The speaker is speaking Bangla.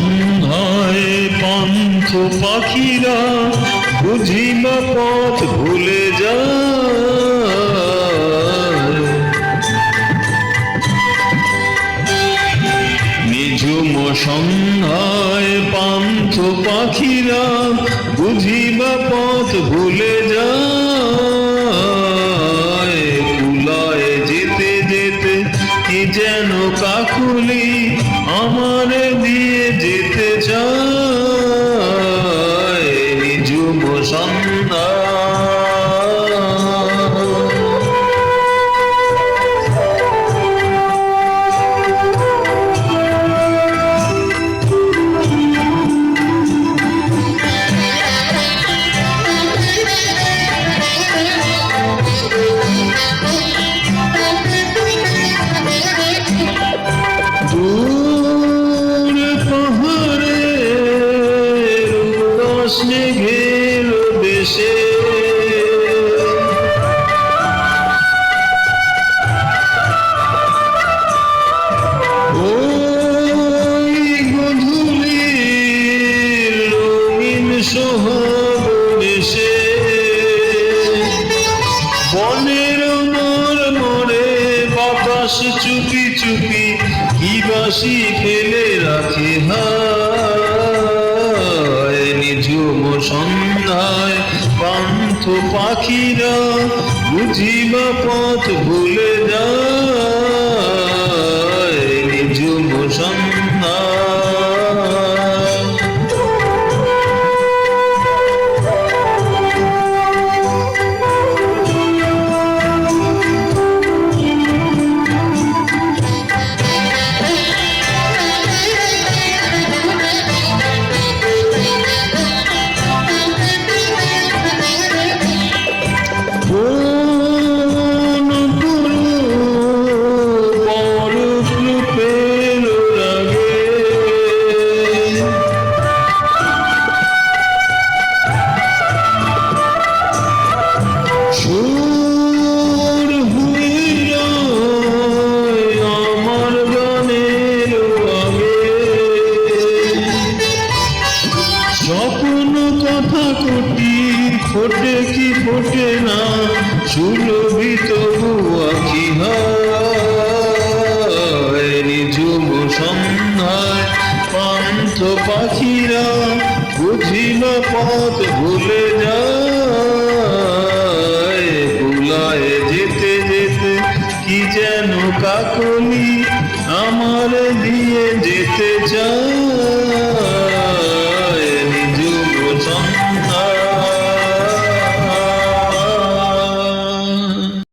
সন্ধ্যায় পান্থ পাখিরা বুঝি না পথ ভুলে যা নিঝুম সন্ধ্যায় পান্থ পাখিরা বুঝি না পথ ভুলে যা কি যেন কাকুলি আমার দিয়ে যেতে চায়? মেঘের দেশে সোহাগ দেশে বনের মোর মোরে বাতাস চুপি চুপি কি বাসি ফেলে রাখে নিঝুম সন্ধ্যায় পান্থ পাখিরা বুঝিবা পথ ভুলে যায়। কোটি ফোটে কি ফোটে না? সুলভি তবু সন্ধ্যায় পাখিরা বুঝিল পথ ভুলে যায়। কুলায় যেতে যেতে কি যেন কাকলি আমার দিয়ে যেতে চায়।